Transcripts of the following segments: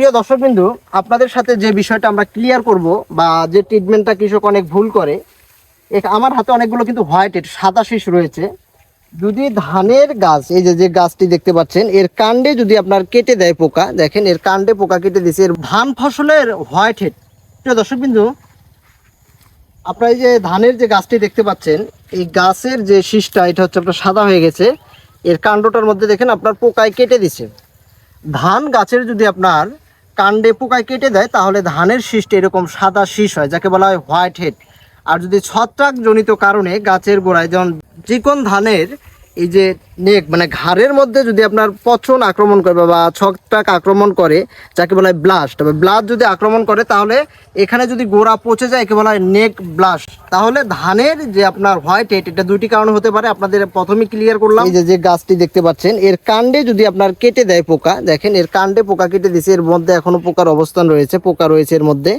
প্রিয় দর্শকবিন্দু, আপনাদের সাথে যে বিষয়টা আমরা ক্লিয়ার করব বা যে ট্রিটমেন্টটা কৃষক অনেক ভুল করে আমার হাতে অনেকগুলো কিন্তু হোয়াইট সাদা শীষ রয়েছে। যদি ধানের গাছ, এই যে যে গাছটি দেখতে পাচ্ছেন, এর কাণ্ডে যদি আপনার কেটে দেয় পোকা, দেখেন, এর কাণ্ডে পোকা কেটে দিছে, এর ধান ফসলের হোয়াইট হেড প্রিয় দর্শকবিন্দু, আপনার এই যে ধানের যে গাছটি দেখতে পাচ্ছেন, এই গাছের যে শীষটা, এটা হচ্ছে আপনার সাদা হয়ে গেছে, এর কাণ্ডটার মধ্যে দেখেন আপনার পোকায় কেটে দিছে। ধান গাছের যদি আপনার কাণ্ডে পোকায় কেটে দেয়, তাহলে ধানের শীষটা এরকম সাদা শীষ হয়, যাকে বলা হয় হোয়াইট হেড। আর যদি ছত্রাকজনিত কারণে গাছের গোড়ায় যেমন চিকন ধানের এই যে নেক মানে ঘাড়ের মধ্যে যদি আপনার পচন আক্রমণ করে বা ছকটাক আক্রমণ করে, যাকে বলা হয় ব্লাস্ট তবে ব্লাস্ট যদি আক্রমণ করে, তাহলে এখানে যদি গোড়া পচে যায়, একে বলা হয় নেক ব্লাস্ট তাহলে ধানের যে আপনার হোয়াইট হেড এটা দুইটি কারণে হতে পারে, আপনাদের প্রথমে ক্লিয়ার করলাম। এই যে যে গাছটি দেখতে পাচ্ছেন, এর কাণ্ডে যদি আপনার কেটে দেয় পোকা, দেখেন এর কাণ্ডে পোকা কেটে দিয়েছে এর মধ্যে এখনও পোকার অবস্থান রয়েছে, পোকা রয়েছে এর মধ্যে।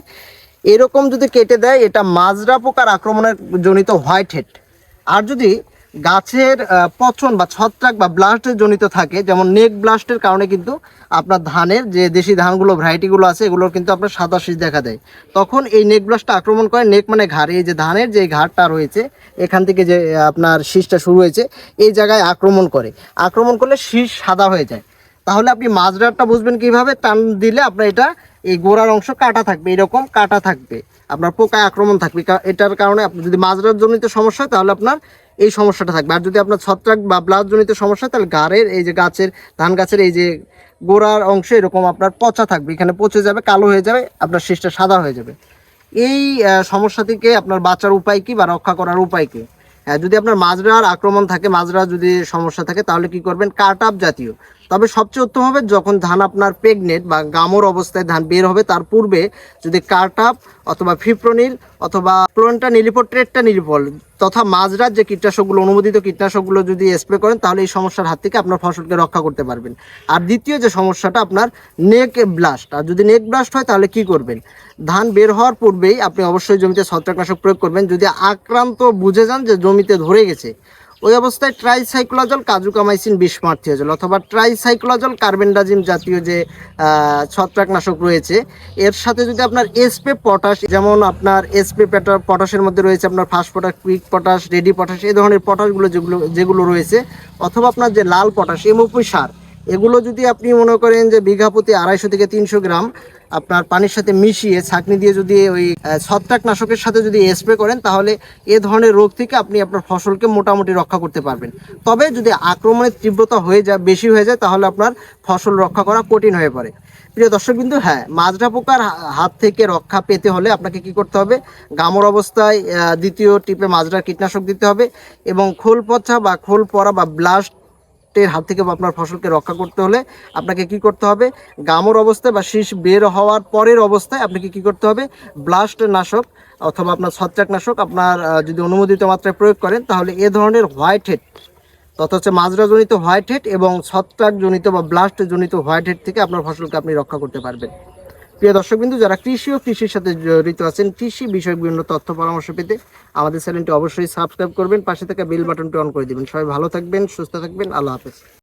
এরকম যদি কেটে দেয়, এটা মাজরা পোকার আক্রমণের জনিত হোয়াইট হেড আর যদি গাছের পচন বা ছত্রাক বা ব্লাস্টের জনিত থাকে। যেমন নেক ব্লাস্টের কারণে কিন্তু আপনার ধানের যে দেশি ধানগুলো ভ্যারাইটিগুলো আছে, এগুলোর কিন্তু আপনার সাদা শীষ দেখা দেয়। তখন এই নেক ব্লাস্টটা আক্রমণ করে নেক মানে ঘাড়ে। এই যে ধানের যে ঘাড়টা রয়েছে, এখান থেকে যে আপনার শীষটা শুরু হয়েছে, এই জায়গায় আক্রমণ করে। আক্রমণ করলে শীষ সাদা হয়ে যায়। তাহলে আপনি মাজরাটা বুঝবেন কীভাবে? টান দিলে আপনার এটা, এই গোড়ার অংশ কাটা থাকবে, এরকম কাটা থাকবে। আপনার পোকায় আক্রমণ থাকবে। এটার কারণে আপনি যদি মাজরার জনিত সমস্যা হয়, তাহলে আপনার এই সমস্যাটা থাকবে। আর যদি আপনার ছত্রাক বা ব্লাউজনিত সমস্যা, তাহলে গাড়ের, এই যে গাছের, ধান গাছের এই যে গোড়ার অংশে, এরকম আপনার পচা থাকবে। এখানে পচে যাবে, কালো হয়ে যাবে, আপনার শীষটা সাদা হয়ে যাবে। এই সমস্যা থেকে আপনার বাঁচার উপায় কী বা রক্ষা করার উপায় কী? হ্যাঁ যদি আপনার মাজরার আক্রমণ থাকে মাজরা যদি সমস্যা থাকে, তাহলে কি করবেন? কাট আপ জাতীয়। তবে সবচেয়ে উত্তম হবে যখন ধান আপনার প্রেগনেন্ট বা গামর অবস্থায় ধান বের হবে, তার পূর্বে যদি কাট আপ অথবা ফিপ্রোনিল অথবা প্লোনটা নিলিপল ট্রেটটা নিলিপল তথা মাজরার যে কীটনাশকগুলো, অনুমোদিত কীটনাশকগুলো যদি স্প্রে করেন, তাহলে এই সমস্যার হাত থেকে আপনার ফসলকে রক্ষা করতে পারবেন। আর দ্বিতীয় যে সমস্যাটা, আপনার নেক ব্লাস্ট আর যদি নেক ব্লাস্ট হয়, তাহলে কি করবেন? ধান বের হওয়ার পূর্বেই আপনি অবশ্যই জমিতে ছত্রাকনাশক প্রয়োগ করবেন। যদি আক্রান্ত বুঝে যান যে জমিতে ধরে গেছে ওই অবস্থায় ট্রাইসাইক্লোজল কাজুকামাইসিন বিষ মারথিয়াজল অথবা ট্রাইসাইক্লোজল কার্বেন্ডাজিম জাতীয় যে ছত্রাকনাশক রয়েছে, এর সাথে যদি আপনার এসপে পটাশ যেমন আপনার এসপে পটাশের মধ্যে রয়েছে আপনার fast potash quick potash ready potash এই ধরনের পটাশগুলো যেগুলো যেগুলো রয়েছে, অথবা আপনার যে লাল পটাশ এমওপি সার, এগুলো যদি আপনি মনে করেন যে বিঘা প্রতি আড়াইশো থেকে তিনশো গ্রাম আপনার পানির সাথে মিশিয়ে ছাঁকনি দিয়ে যদি ওই ছত্রাকনাশকের সাথে যদি স্প্রে করেন, তাহলে এ ধরনের রোগ থেকে আপনি আপনার ফসলকে মোটামুটি রক্ষা করতে পারবেন। তবে যদি আক্রমণের তীব্রতা হয়ে যায়, বেশি হয়ে যায়, তাহলে আপনার ফসল রক্ষা করা কঠিন হয়ে পড়ে। প্রিয় দর্শক বিন্দু হ্যাঁ মাজরা পোকার হাত থেকে রক্ষা পেতে হলে আপনাকে কি করতে হবে? গামর অবস্থায় দ্বিতীয় টিপে মাজরা কীটনাশক দিতে হবে এবং খোল পচা বা খোল পরা বা ব্লাস্ট এর হাত থেকে আপনার ফসলকে রক্ষা করতে হলে আপনাকে কি করতে হবে? গামর অবস্থায় বা শীষ বের হওয়ার পরের অবস্থায় আপনাকে কি করতে হবে? ব্লাস্ট নাশক অথবা আপনার ছত্রাকনাশক আপনার যদি অনুমোদিত মাত্রায় প্রয়োগ করেন তাহলে এ ধরনের হোয়াইট হেড তথা হচ্ছে মাজরাজনিত হোয়াইট হেড এবং ছত্রাকজনিত বা ব্লাস্টজনিত হোয়াইট হেড থেকে আপনার ফসলকে আপনি রক্ষা করতে পারবেন। প্রিয় দর্শকবিন্দু, যারা কৃষি ও কৃষির সাথে জড়িত আছেন, কৃষি বিষয়ক বিভিন্ন তথ্য পরামর্শ পেতে আমাদের চ্যানেলটি অবশ্যই সাবস্ক্রাইব করবেন, পাশে থাকা বেল বাটনটি অন করে দেবেন। সবাই ভালো থাকবেন, সুস্থ থাকবেন, আল্লাহ হাফেজ।